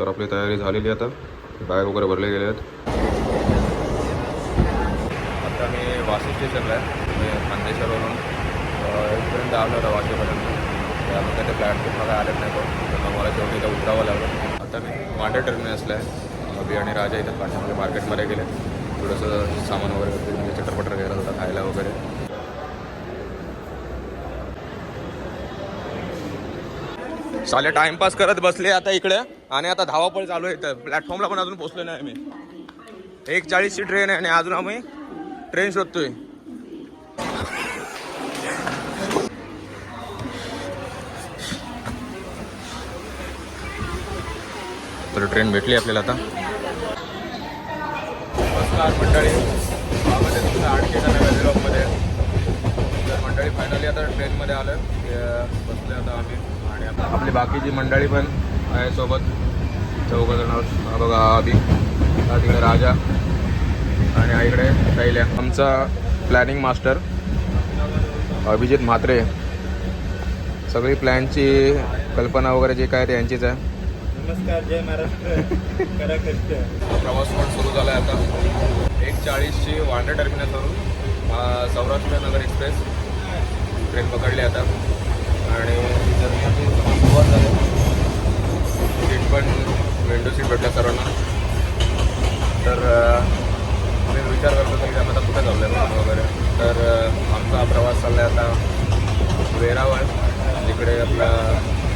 तर आपली तयारी झालेली आता. बॅग वगैरे भरले गेले आहेत. आता मी वाशी स्टेशनला आहे. मी खानदेशावरून इथपर्यंत आलो होता वाशीपर्यंत त्यामध्ये ते प्लॅटफॉर्म मला आलेच नाही पण मला शेवटी इथं उतरावं लागलं. आता मी वांडे टर्मिनसला आहे. अभि आणि राजा इथं पाठीमध्ये मार्केटमध्ये गेले. थोडंसं सामान वगैरे म्हणजे चटरपटर घ्यायला होता खायला वगैरे. चाले टाइमपास करत बसले आता इकडे. आणि आता धावापळ चालू आहे. तर प्लॅटफॉर्मला पण अजून पोहोचलो नाही आम्ही. एक चाळीसची ट्रेन आहे आणि अजून आम्ही ट्रेन शोधतोय. तर ट्रेन भेटली आपल्याला आता. नमस्कार मंडळी. स्वागत तुमचं आणखी एका नव्या ब्लॉगमध्ये तर मंडळी फायनली आता ट्रेनमध्ये आलं बसले आता आम्ही. आणि आता आपली बाकीची मंडळी पण आहे सोबत. चौघ जण. हा बघा अभि हा तिकडे राजा आणि हा इकडे शैल्या. आमचा प्लॅनिंग मास्टर अभिजित म्हात्रे. सगळी प्लॅनची कल्पना वगैरे जे काय ते यांचीच आहे. नमस्कार जय महाराष्ट्र. प्रवास पण सुरू झाला आहे आता. एक चाळीसची वांड्रे टर्मिनसवरून अं, सौराष्ट्र नगर एक्सप्रेस ट्रेन पकडली आता. आणि जर्नी सुरुवात झाली. सीट पण विंडो सीट भेटल्या सर्वांना तर मी विचार करतो की आम्ही आता कुठे चाललो आहे वगैरे. तर आमचा हा प्रवास चालला आहे आता वेरावळ. जिकडे आपला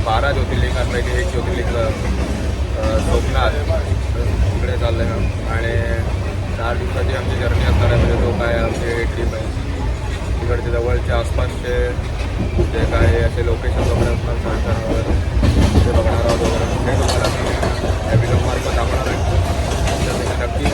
बारा ज्योतिर्लिंगांपैकी एक ज्योतिर्लिंग अं, सोमनाथ तिकडे चाललं आहे आणि चार दिवसाची आमची जर्नी असणार आहे. म्हणजे तो काय आमची ट्रीप आहे. तिकडचे जवळच्या आसपासचे जे काय असे लोकेशन वगैरे असणार दुपारच्या बघणार आहोत वगैरे या नक्की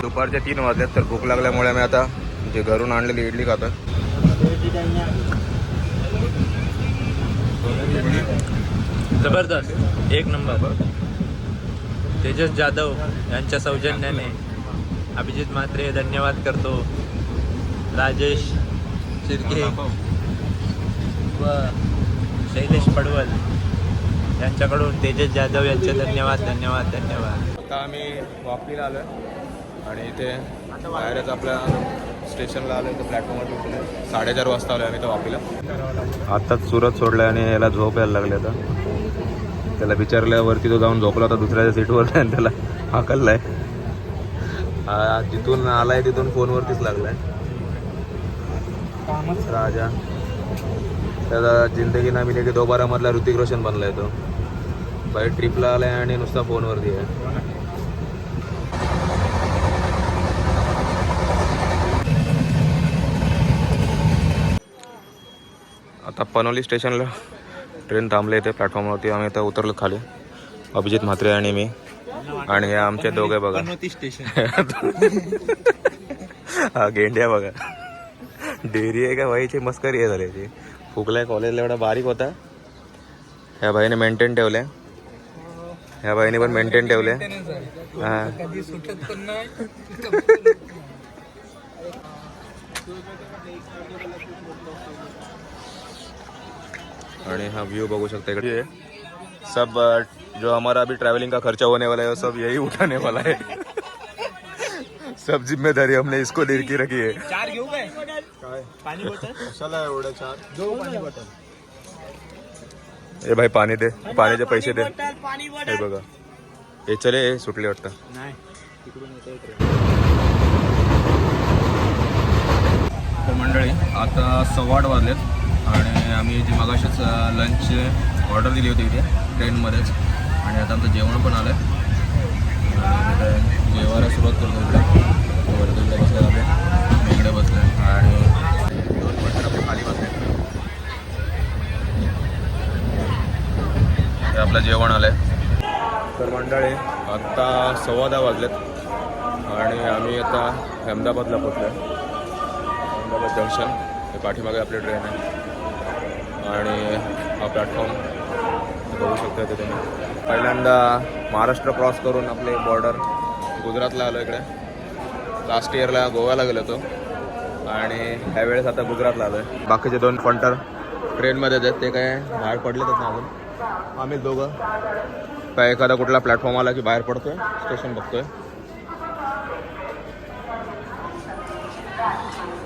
दुपारचे तीन वाजलेत तर भूक लागल्यामुळे आम्ही आता जे घरून आणलेली इडली खातो. जबरदस्त. एक नंबर. तेजस जाधव यांच्या सौजन्याने अभिजित म्हात्रे धन्यवाद करतो. राजेश शिर्के व शैलेश पडवल यांच्याकडून तेजस जाधव यांचे धन्यवाद धन्यवाद धन्यवाद. आता आम्ही वापीला आलो आणि इथे बाहेरच आपल्या स्टेशनला आलो तर प्लॅटफॉर्मवर उठलो साडेचार वाजता आलो आम्ही तर वापीला. आत्ताच सुरत सोडलं आणि याला झोप यायला लागली आता. त्याला विचारल्यावरती तो जाऊन झोपला होता दुसऱ्याच्या सीटवर आणि त्याला हाकललाय. हा जिथून आलाय तिथून फोनवरतीच लागलाय. राजा. त्याचा जिंदगी ना मिले की दोबारा मधला ऋतिक रोशन बनलाय तो. बाहेर ट्रिपला आलाय आणि नुसता फोनवरती आहे. आता पनोली स्टेशनला ट्रेन थांबले इथे प्लॅटफॉर्मवरती. आम्ही आता उतरलो खाली. अभिजित म्हात्रे आणि मी. आणि हे आमचे दोघे बघा. स्टेशन. हा गेंड्या बघा. डेअरी आहे का बाईची मस्करी आहे झाल्याची फुकलाय कॉलेजला एवढा बारीक होता. ह्या बाईने मेंटेन ठेवल्या. ह्या बाईने पण मेंटेन ठेवले हा. आणि हा व्यू बघू शकता इकडे. सब जो हमारा अभी ट्रैवलिंग का खर्चा होने वाला है वो सब यही उठाने वाला है. सब जिम्मेदारी हमने इसको दे की रखी है। चार घेऊ काय? पाणी बॉटल कशाला एवढं चार. घेऊ पाणी बॉटल ए भाई पाणी दे। पाण्याचे पैसे दे। पाणी हे बघा। हे चले हे सुटले वाटतं। नाही. तिकडून येतोय तर मंडळी आता सव्वा आठ वाजलेत आणि आम्ही जी मगाशीच लंच ऑर्डर दिली होती इथे ट्रेनमध्येच आणि आता आमचं जेवण पण आलं आहे जेवायला सुरुवात करतो इकडे. वरती इकडे आपले मी इकडे बसले आणि दोन पर्सन आपले खाली बसले. आपलं जेवण आलं आहे तर मंडळी आत्ता सव्वा दहा वाजलेत. आणि आम्ही आता अहमदाबादला पोचलो आहे अहमदाबाद जंक्शन. हे पाठीमागे आपली ट्रेन आहे. आणि हा प्लॅटफॉर्म बघू शकता तिथे तुम्ही. पहिल्यांदा महाराष्ट्र क्रॉस करून आपले बॉर्डर गुजरातला आलो इकडे. लास्ट इयरला गोव्याला गेलो होतो. आणि ह्यावेळेस आता गुजरातला आलोय. बाकीचे दोन फंटर ट्रेनमध्ये आहेत. ते काय बाहेर पडलेच ना अजून. आम्ही दोघं. काय एखादा कुठला प्लॅटफॉर्म आला की बाहेर पडतोय स्टेशन बघतोय.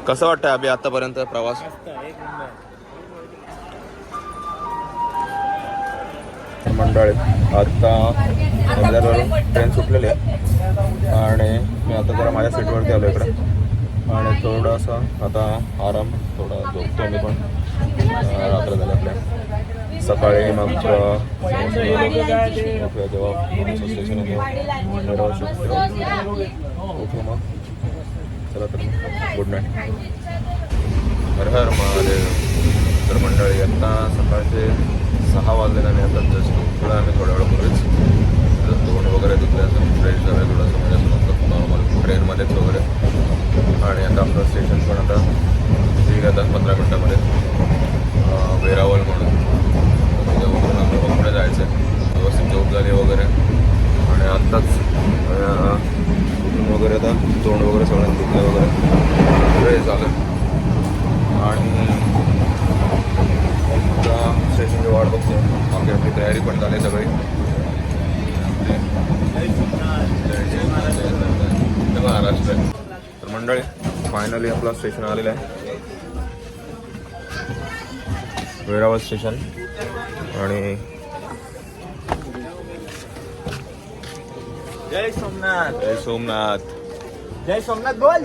कसं वाटतंय अभि आतापर्यंत प्रवास? मंडळ नंबर मंडळी आता अमदारवरून ट्रेन सुटलेली आहे आणि मी आता जरा माझ्या सीटवरती आलो इकडे. आणि थोडासा आता आराम थोडा झोपतो मी पण. रात्र झाल्या आपल्या. सकाळी मग जेव्हा स्टेशन ओके मग. चला तर गुड नाईट हर हर महादेव. तर मंडळी आता सकाळचे सहा वाजले आणि आता जस्ट थोडं आम्ही थोड्या वेळापूर्वीच तोंड वगैरे दुखले असं फ्रेश झालं थोडंसं म्हणजे असं नॉर्मल ट्रेनमध्येच वगैरे. आणि आता आपलं स्टेशन पण आता ठीक आता पंधरा मिनटामध्ये. वेरावल म्हणून. त्याच्यावरून आम्हाला पुढे जायचं आहे व्यवस्थित झोप झाली वगैरे. आणि आत्ताच उठून वगैरे आता तोंड वगैरे सगळं दुखलं वगैरे. फ्रेश झालं. आणि आता स्टेशनची वाट बघतो बाकी आपली तयारी पण झाली सगळी महाराष्ट्र. तर मंडळी फायनली आपला स्टेशन आलेलं आहे. वेरावळ स्टेशन आणि जय सोमनाथ. जय सोमनाथ. जय सोमनाथ बोल.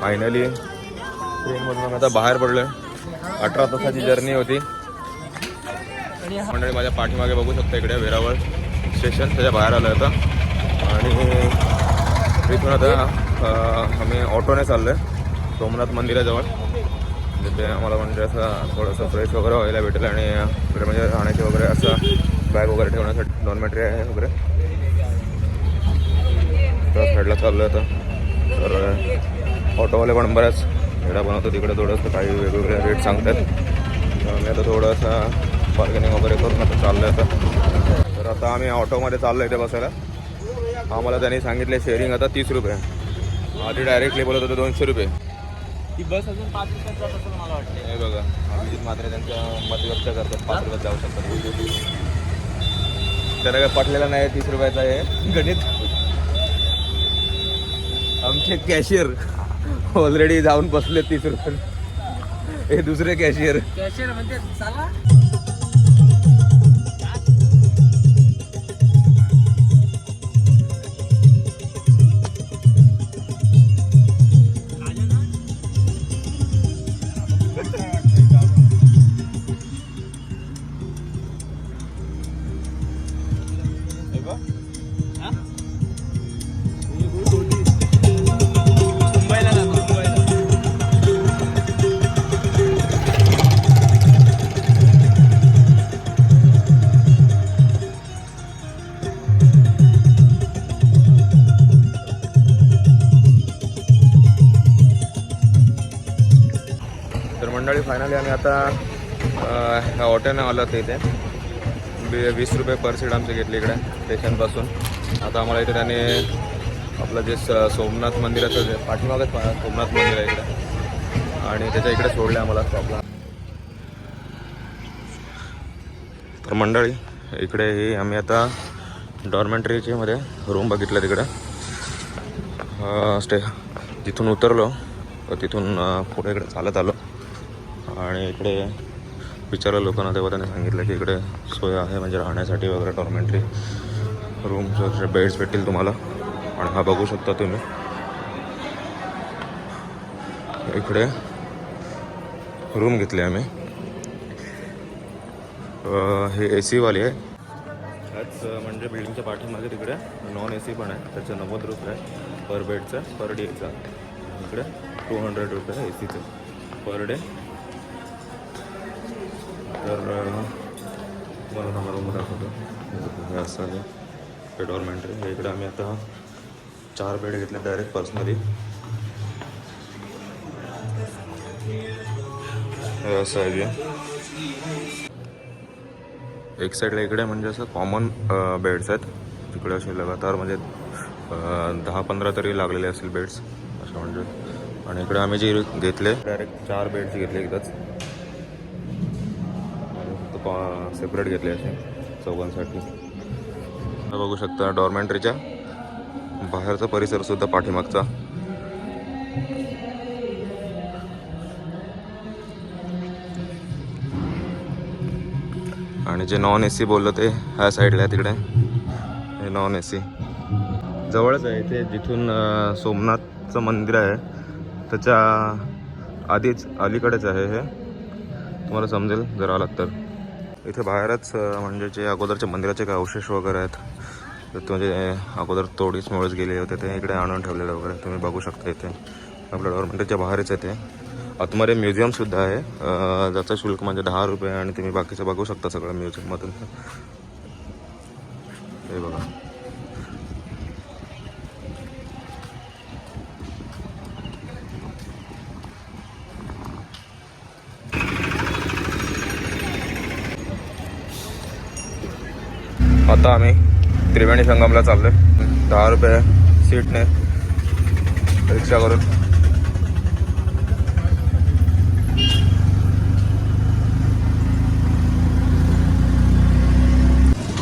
फायनली ट्रेनमधून आता बाहेर पडलोय. अठरा तासाची जर्नी होती. मंडळी माझ्या पाठीमागे बघू शकता इकडे वेरावळ स्टेशन त्याच्या बाहेर आलं होतं आणि इथून आता आम्ही ऑटोने चाललो आहे सोमनाथ मंदिराजवळ. जिथे आम्हाला म्हणजे असं थोडंसं फ्रेश वगैरे व्हायला भेटेल आणि इकडे म्हणजे राहण्याची वगैरे असं बॅग वगैरे ठेवण्यासाठी डॉर्मेटरी आहे वगैरे. त्या साईडला चाललो आहे तर ऑटोवाले पण बऱ्याच वेळा बनवतो तिकडे थोडंसं काही वेगवेगळे रेट सांगतात. आम्ही आता थोडंसं बार्गेनिंग वगैरे करून आता चाललो आहे आता. तर आता आम्ही ऑटोमध्ये चाललो इथे बसायला. आम्हाला त्यांनी सांगितले शेअरिंग आता तीस रुपये. आधी डायरेक्टली बोलत होते दोनशे रुपये. ती बस अजून पाच मिनिटात जात असं मला वाटतं हे बघा अभिजित मात्रे त्यांचं मत व्यक्त करतात पाच रुपयात जाऊ शकतात त्यांना काय पटलेलं नाही तीस रुपयाचं आहे. गणित. आमचे कॅशियर ऑलरेडी जाऊन बसले तीस रुपये. हे दुसरे कॅशियर कॅशियर म्हणजे चला. मंडळी आम्ही आता ह्या हॉटेलने आलो होतो इथे. वीस रुपये पर सीट आमचे घेतले इकडे स्टेशनपासून आता आम्हाला इथे त्याने आपलं जे स- सोमनाथ मंदिराचं जे पाठीमागच सोमनाथ मंदिर आहे इकडे. आणि त्याच्या इकडे सोडलं आम्हाला स्टॉपला तर मंडळी इकडे ही आम्ही आता डॉर्मेंटरीचे मध्ये रूम बघितलं तिकडे. स्टे तिथून उतरलो तिथून पुढे इकडे चालत आलो. आणि इकडे विचारलं लोकांना तेव्हा त्यांनी सांगितलं की इकडे सोय आहे म्हणजे राहण्यासाठी वगैरे डॉर्मेंट्री रूम्स बेड्स भेटतील तुम्हाला. आणि हा बघू शकता तुम्ही. इकडे रूम घेतले आम्ही. हे ए सीवाली आहे त्याच म्हणजे बिल्डिंगच्या पाठीमागे तिकडे नॉन ए सी पण आहे. त्याचं नव्वद रुपये आहे पर बेडचं पर डेचं इकडे टू हंड्रेड रुपये ए सीचं पर डे तर तुम्हाला थांबा रूम दाखवतो हे असं म्हणजे आहे हे डॉर्मेंटरी इकडे आम्ही आता चार बेड घेतले डायरेक्ट पर्सनली असं आहे एक साईडला इकडे म्हणजे असं कॉमन बेड्स आहेत. तिकडे असे लगातार म्हणजे दहा पंधरा तरी लागलेले असतील बेड्स असं म्हणजे. आणि इकडे आम्ही जे घेतले डायरेक्ट चार बेड्स घेतले एकदाच. सेपरेट घेतले असे चौघांसाठी. बघू शकता डॉर्मेंटरीच्या बाहेरचा परिसर सुद्धा पाठीमागचा. आणि जे नॉन ए सी बोललं ते ह्या साईडला आहे तिकडे. हे नॉन ए सी जवळच आहे ते जिथून सोमनाथचं मंदिर आहे. त्याच्या आधीच अलीकडेच आहे हे. तुम्हाला समजेल जर आलात तर. इथे बाहेरच म्हणजे जे अगोदरच्या मंदिराचे काही अवशेष वगैरे आहेत तर म्हणजे अगोदर तोडीच मोळच गेले होते ते इकडे आणून ठेवलेलं वगैरे. तुम्ही बघू शकता इथे. आपल्या गव्हर्नमेंटच्या बाहेरच आहे ते. आतमध्ये म्युझियमसुद्धा आहे. ज्याचं शुल्क म्हणजे दहा रुपये आणि तुम्ही बाकीचं बघू शकता सगळं म्युझियममधून. हे बघा. आता आम्ही त्रिवेणी संगमला चाललोय. दहा रुपये सीटने रिक्षा करून.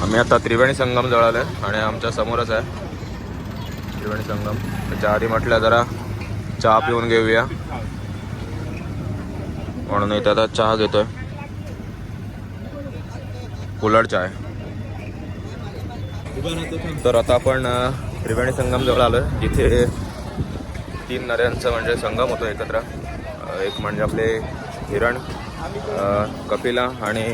आम्ही आता त्रिवेणी संगम जवळ आलोय आणि आमच्या समोरच आहे त्रिवेणी संगम. त्याच्या आधी म्हटलं जरा चहा पिऊन घेऊया. म्हणून इथे आता चहा घेतोय. कुलड आहे तर आता आपण त्रिवेणी संगम जवळ आलो आहे जिथे तीन नद्यांचा म्हणजे संगम होतो एकत्र. एक म्हणजे आपले हिरण कपिला आणि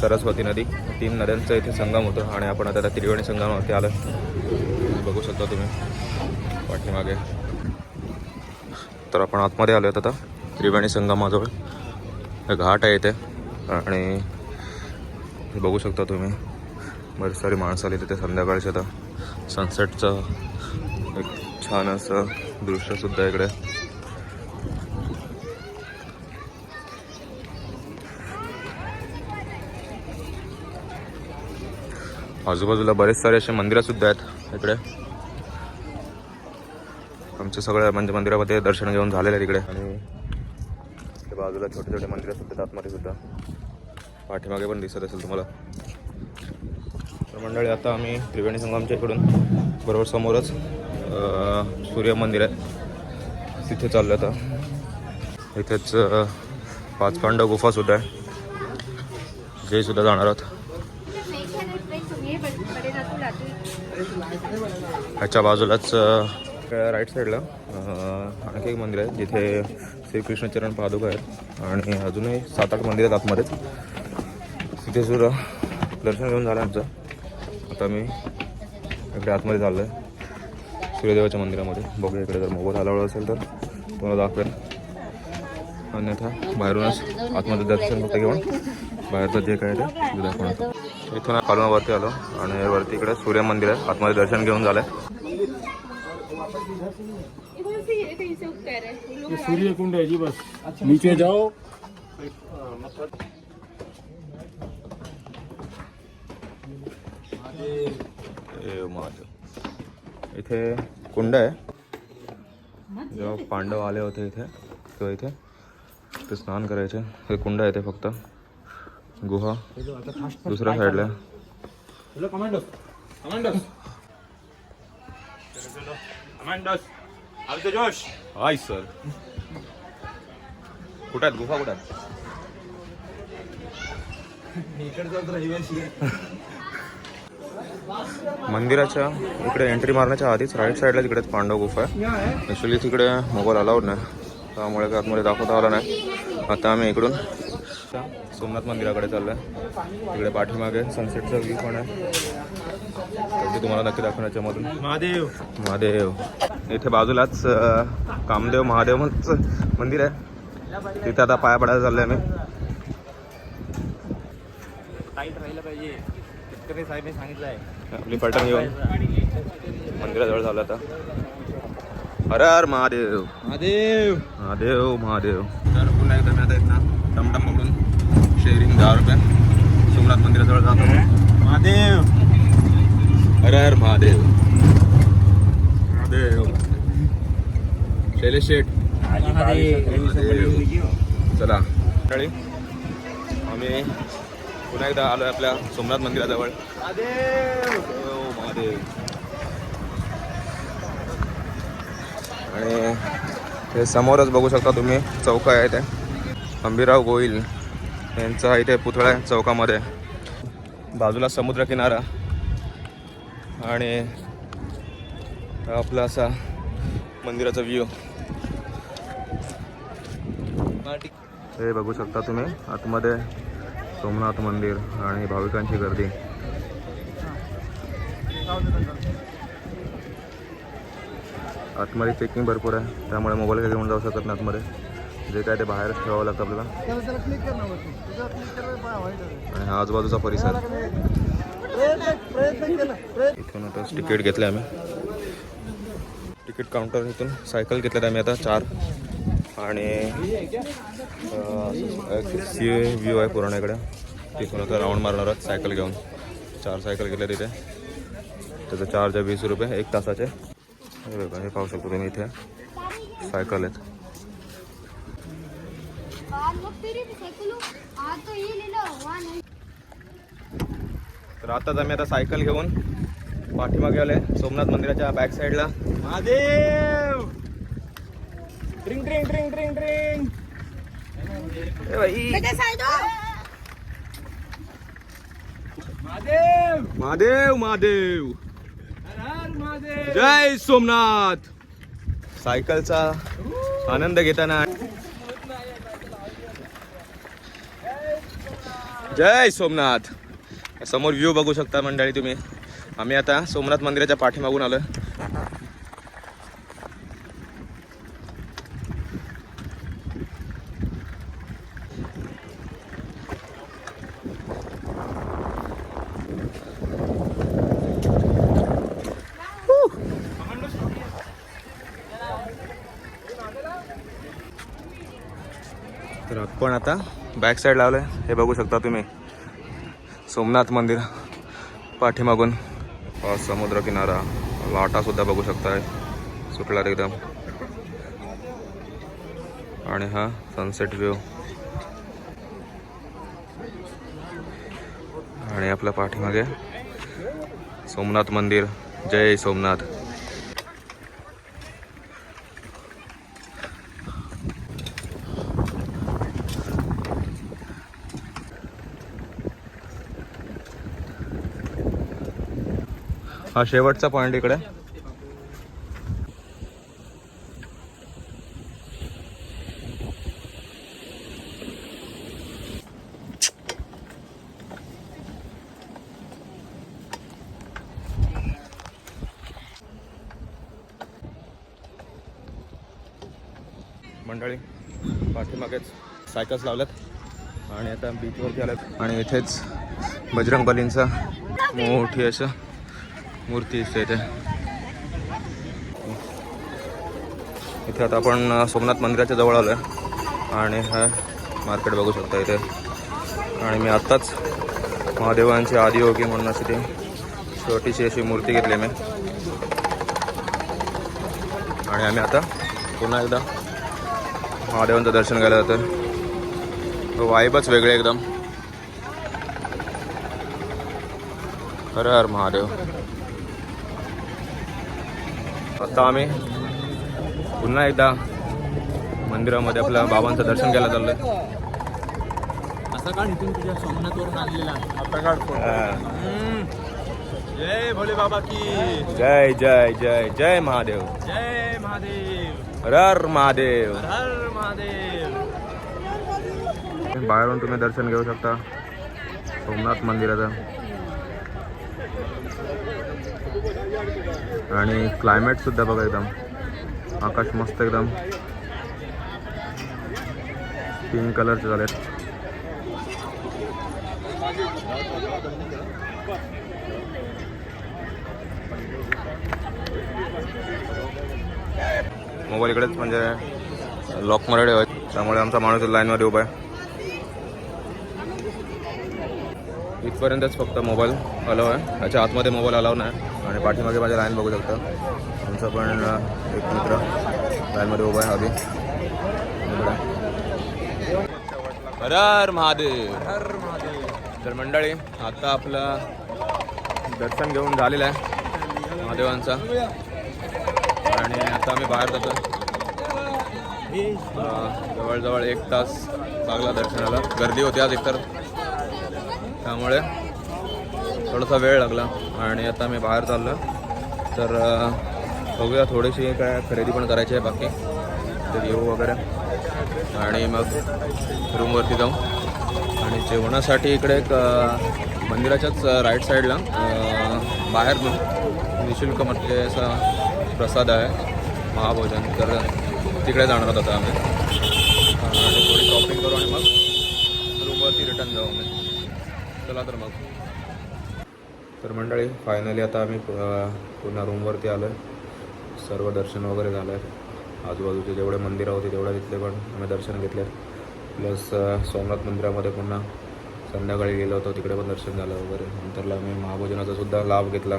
सरस्वती नदी. तीन नद्यांचा इथे संगम होतो आणि आपण आता त्या त्रिवेणी संगमावरती आलो बघू शकता तुम्ही. पाठीमागे. तर आपण आतमध्ये आलो आहेत आता. त्रिवेणी संगमाजवळ. हे घाट आहे इथे. आणि बघू शकता तुम्ही. बरेच सारी माणसं आली तिथे संध्याकाळचे आता. सनसेटचं एक छान असं दृश्यसुद्धा इकडे. आजूबाजूला बरेच सारे असे मंदिरंसुद्धा आहेत इकडे. आमच्या सगळ्या म्हणजे मंदिरामध्ये दर्शन घेऊन झालेलं आहे तिकडे आणि बाजूला छोटे छोटे मंदिरं सुद्धा आतमध्ये सुद्धा. पाठीमागे पण दिसत असेल तुम्हाला. मंडळी आता आम्ही त्रिवेणी संगमच्या इकडून बरोबर समोरच सूर्य मंदिर आहे. तिथे चाललं आता. इथेच अं, गुफासुद्धा आहे. जे सुद्धा जाणार आहोत. ह्याच्या बाजूलाच राईट साईडला आणखी एक मंदिर आहे जिथे श्रीकृष्णचरण पादुका आहेत. आणि अजूनही सात आठ मंदिर आहेत आतमध्येच. तिथे सुद्धा दर्शन घेऊन झालं आमचं आता मी इकडे आतमध्ये चाललो आहे सूर्यदेवाच्या मंदिरामध्ये. बघूया इकडे जर मोबाईल अलाउड असेल तर. तुम्हाला दाखवेल अन्यथा बाहेरूनच आतमध्ये दर्शन फक्त घेऊन बाहेरचं जे काय आहे ते दाखवणार इथून खालून वरती आलो आणि वरती इकडे सूर्य मंदिर आहे. आतमध्ये दर्शन घेऊन झालं ये सूर्य कुंड है जी बस. नीचे जाओ महादेव इथे कुंड आहे. जेव्हा पांडव आले होते इथे तेव्हा इथे ते स्नान करायचे. हे कुंड आहे ते फक्त. गुहा दुसऱ्या साईडला जोश. हाय सर कुठं आहेत? गुफा कुठं आहेत? मंदिराच्या इकडे एंट्री मारण्याच्या आधीच राईट साईडला तिकडेच पांडव गुफा आहे. ॲक्च्युली तिकडे मोबाईल अलाउड नाही. त्यामुळे काय आतमध्ये दाखवता आला नाही. आता आम्ही इकडून सोमनाथ मंदिराकडे चाललो आहे तिकडे पाठीमागे सनसेटचा व्ह्यू पण आहे. ते तुम्हाला नक्की दाखवण्याच्या मधून महादेव. महादेव. इथे बाजूलाच कामदेव महादेवचं मंदिर आहे. तिथे आता पाया पडायला चाललोय आम्ही. टाईट राहिलं पाहिजे. शेतकरी साहेबने सांगितलं आहे आपली पलटण घेऊन मंदिराजवळ झालं आता. हर हर महादेव. महादेव. महादेव महादेव. तर पुन्हा एकदा मी आता इथनं टमटम पकडून शेअरिंग दहा रुपये. सोमनाथ मंदिराजवळ जातो. महादेव. हर हर महादेव. महादेव. शैलेश शेठ. चला. मंडळी आम्ही पुन्हा एकदा आलो आपल्या सोमनाथ मंदिराजवळ. महादेव आणि हे समोरच बघू शकता तुम्ही चौक आहे ते. अंबीराव गोईल यांचा हा इथे पुतळा आहे चौकामध्ये. बाजूला समुद्र किनारा आणि आपला असा मंदिराचा व्ह्यू हे बघू शकता तुम्ही आतमध्ये सोमनाथ मंदिर आणि भाविकांची गर्दी. आतमध्ये चेकिंग भरपूर आहे. त्यामुळे मोबाईल काही घेऊन जाऊ शकत नाही आतमध्ये. जे काय ते बाहेरच ठेवावं लागतं आपल्याला. आणि हा आजूबाजूचा परिसर. इथून आता तिकीट घेतलं आम्ही. तिकीट काउंटर इथून सायकल घेतल्यात आम्ही आता चार. आणि सी व्ह्यू आहे पुराण्याकडे तिथून आता राऊंड मारणार आहोत सायकल घेऊन. चार सायकल घेतल्या तिथे. त्याचं चार्ज आहे वीस रुपये एक तासाचे. हे बघा हे पाहू शकतो तुम्ही इथे. सायकल आहेत. तर आताच आम्ही आता सायकल घेऊन पाठीमागे आले सोमनाथ मंदिराच्या बॅक साईडला Mahadev! Drink drink drink drink drink ए महादेव। महादेव महादेव। हर हर महादेव। जय सोमनाथ। सायकलचा आनंद घेताना जय सोमनाथ. समोर व्ह्यू बघू शकता मंडळी तुम्ही. आम्ही आता सोमनाथ मंदिराच्या पाठीमागून आलो तर आपण आता बॅक साईड आहे हे बघू शकता तुम्ही. सोमनाथ मंदिर पाठीमागून. समुद्रकिनारा समुद्र किनारा. बघू शकताय. सुटणार एकदम. आणि हा सनसेट व्ह्यू आणि आपल्या पाठीमागे सोमनाथ मंदिर. जय सोमनाथ. हा शेवटचा पॉइंट इकडे. मंडळी पाठीमागेच सायकल्स लावल्यात आणि आता बीचवरती आल्यात. आणि इथेच बजरंग बलींचा मोठी असं मूर्ती दिसते इथे. इथे आता आपण सोमनाथ मंदिराच्या जवळ आलो आहे आणि हा मार्केट बघू शकता इथे. आणि मी आत्ताच महादेवांची आदियोगी म्हणून अशी ती छोटीशी अशी मूर्ती घेतली मी. आणि आम्ही आता पुन्हा एकदा महादेवांचं दर्शन घ्यायला जातं वाईबच हो, वेगळे एकदम. हर हर महादेव. आता आम्ही पुन्हा एकदा मंदिरामध्ये आपल्या बाबांचं दर्शन घ्यायला फोन. जय भोले बाबा की. जय जय जय जय महादेव. जय महादेव. हर महादेव. हर हर महादेव. बाहेरून तुम्ही दर्शन घेऊ शकता. सोमनाथ मंदिराचं. आणि क्लायमेट सुद्धा बघा एकदम. आकाश मस्त एकदम. पिंक कलरचे झालेत. मोबाईल इकडेच म्हणजे लॉक मराठी आहेत. त्यामुळे आमचा माणूस लाईनमध्ये उभा आहे. इथपर्यंतच फक्त मोबाईल अलाव आहे. त्याच्या आतमध्ये मोबाईल अलाव नाही. आणि पाठीमागे माझ्या लाईन बघू शकता. आमचा पण एक मित्र लाईनमध्ये उभा आहे आधी. हर हर महादेव हर महादेव. तर मंडळी आता आपलं दर्शन घेऊन झालेलं आहे महादेवांचा. आणि आता आम्ही बाहेर जातो जवळजवळ एक तास लागला दर्शनाला. गर्दी होती आज एकतर. त्यामुळे थोडासा वेळ लागला आणि आता मी बाहेर चाललो तर बघूया थोडीशी काय खरेदी पण करायची आहे बाकी. तर येऊ वगैरे. आणि मग रूमवरती जाऊ. आणि जेवणासाठी इकडे एक मंदिराच्याच राईट साईडला बाहेर निशुल्क म्हटले असा प्रसाद आहे. महाभोजन. तर तिकडे जाणार आहोत आता आम्ही. आणि थोडी शॉपिंग करू आणि मग रूमवरती रिटर्न जाऊ आम्ही. चला तर मग. तर मंडळी फायनली आता आम्ही पुन्हा रूमवरती आलो आहे सर्व दर्शन वगैरे झालं आहे आजूबाजूचे जेवढे मंदिरं होते तेवढ्या तिथले पण आम्ही दर्शन घेतले प्लस सोमनाथ मंदिरामध्ये पुन्हा संध्याकाळी गेलो होतो तिकडे पण दर्शन झालं वगैरे. नंतरला आम्ही महाभोजनाचा सुद्धा लाभ घेतला.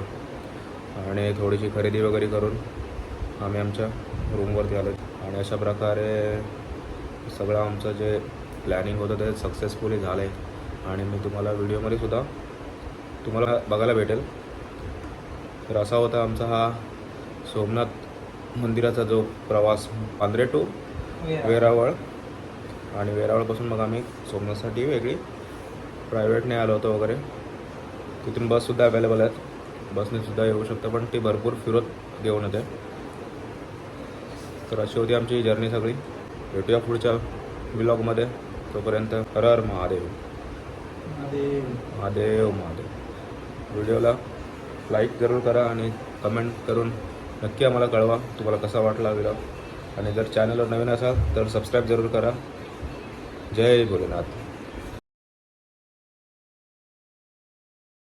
आणि थोडीशी खरेदी वगैरे करून आम्ही आमच्या रूमवरती आलो आणि अशा प्रकारे सगळं आमचं जे प्लॅनिंग होतं ते सक्सेसफुली झालं आहे आणि मी तुम्हाला व्हिडिओमध्ये सुद्धा तुम्हाला बघायला भेटेल. तर असा होता आमचा हा सोमनाथ मंदिराचा जो प्रवास पांढरे टू वेरावळ. आणि वेरावळपासून मग आम्ही सोमनाथसाठी वेगळी प्रायव्हेटने आलो होतो वगैरे. तिथून बससुद्धा अवेलेबल आहेत. बसने सुद्धा येऊ शकतं पण ती भरपूर फिरत घेऊन येते. तर अशी होती आमची जर्नी सगळी. भेटूया पुढच्या ब्लॉगमध्ये तोपर्यंत हर हर महादेव. महादेव. महादेव व्हिडिओला लाईक जरूर करा आणि कमेंट करून नक्की आम्हाला कळवा तुम्हाला कसा वाटला व्हिडिओ. आणि जर चॅनलवर नवीन असाल तर सबस्क्राईब जरूर करा. जय भोलेनाथ.